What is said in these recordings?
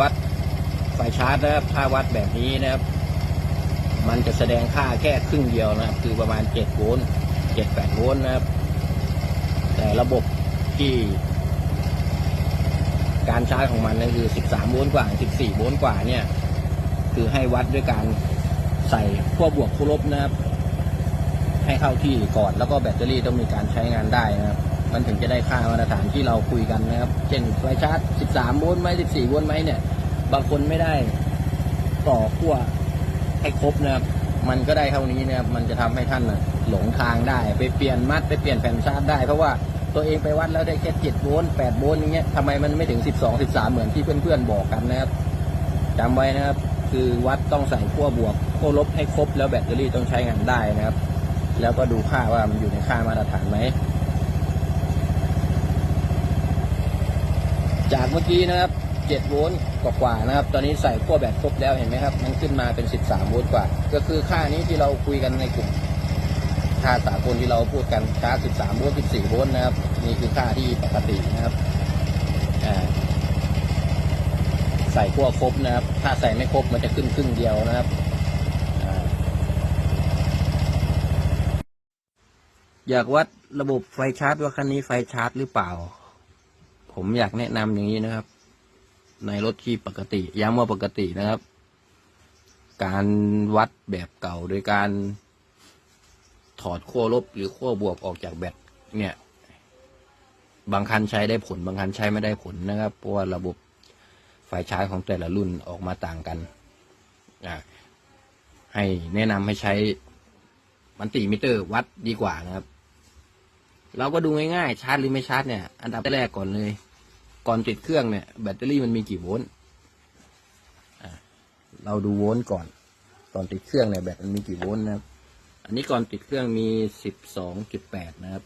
วัดไฟชาร์จนะครับถ้าวัดแบบนี้นะครับ มันจะแสดงค่าแค่ครึ่งเดียวนะครับ คือประมาณ7โวลต์7 8โวลต์นะครับ แต่ระบบที่การชาร์จของมันนั่นคือ 13 โวลต์กว่า 14 โวลต์กว่าเนี่ย คือให้วัดด้วยการใส่ขั้วบวกขั้วลบนะครับ ให้เข้าที่ก่อน แล้วก็แบตเตอรี่ต้องมีการใช้งานได้นะครับ มันถึงจะได้ค่ามาตรฐานที่เราคุยกันนะครับ เช่นไฟชาร์จ 13 โวลต์ไหม14 โวลต์ไหมเนี่ย บางคนไม่ได้ต่อขั้วให้ครบนะครับ มันก็ได้เท่านี้นะครับ มันจะทำให้ท่านนะหลงทางได้ ไปเปลี่ยนมัดไปเปลี่ยนแผ่นชาร์จได้ เพราะว่าตัวเองไปวัดแล้วได้แค่7โวลต์8โวลต์อย่างเงี้ยทำไมมันไม่ถึง 12 13 เหมือนที่เพื่อนๆบอกกันนะครับจำไว้นะครับ คือวัดต้องใส่ขั้วบวกขั้วลบให้ครบ แล้วแบตเตอรี่ต้องใช้งานได้นะครับ แล้วก็ดูค่าว่ามันอยู่ในค่ามาตรฐานไหม จากเมื่อกี้นะครับ7โวลต์กว่าๆนะครับ ตอนนี้ใส่ขั้วแบตครบแล้วเห็นไหมครับ มันขึ้นมาเป็น 13 โวลต์กว่า ก็คือค่านี้ที่เราคุยกันในกลุ่ม ค่าสากลที่เราพูดกันค่า 13 โวลต์ 14 โวลต์นะครับ นี่คือค่าที่ปกตินะครับใส่ขั้วครบนะครับ ถ้าใส่ไม่ครบมันจะขึ้นครึ่งเดียวนะครับอยากวัดระบบไฟชาร์จว่าคันนี้ไฟชาร์จหรือเปล่า ผมอยากแนะนำอย่างนี้นะครับ ในรถที่ปกติ ย้ำว่าปกตินะครับ การวัดแบบเก่าโดยการถอดขั้วลบหรือขั้วบวกออกจากแบตเนี่ย บางคันใช้ได้ผล บางคันใช้ไม่ได้ผลนะครับ เพราะว่าระบบไฟชาร์จของแต่ละรุ่นออกมาต่างกันอะให้แนะนำให้ใช้มันติมิเตอร์วัดดีกว่านะครับ เราก็ดูง่ายๆ ชาร์จหรือไม่ชาร์จเนี่ย อันดับแรกก่อนเลย ก่อนติดเครื่องเนี่ย แบตเตอรี่มันมีกี่โวลต์เราดูโวลต์ก่อน ตอนติดเครื่องเนี่ยแบตมันมีกี่โวลต์นะครับ อันนี้ก่อนติดเครื่องมีสิบสองจุดแปดนะครับ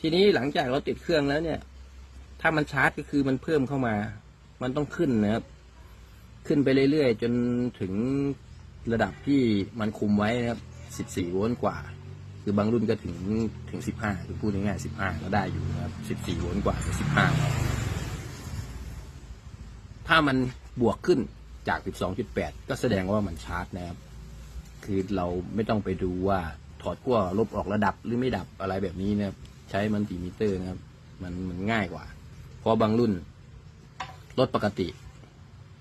ทีนี้หลังจากเราติดเครื่องแล้วเนี่ย ถ้ามันชาร์จก็คือมันเพิ่มเข้ามา มันต้องขึ้นนะครับ ขึ้นไปเรื่อยๆ จนถึงระดับที่มันคุมไว้นะครับสิบสี่โวลต์กว่า คือบางรุ่นก็ถึงถึงสิบห้าคือพูดง่ายๆสิบห้าก็ได้อยู่นะครับสิบสี่โวลต์กว่าสิบห้าถ้ามันบวกขึ้นจากสิบสองจุดแปดก็แสดงว่ามันชาร์จนะครับ คือเราไม่ต้องไปดูว่าถอดขั้วลบออกระดับหรือไม่ดับอะไรแบบนี้นะครับ ใช้มันติมิเตอร์นะครับ มันมันง่ายกว่า เพราะบางรุ่นรถปกติ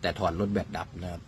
แต่ถอดรถแบตดับนะครับ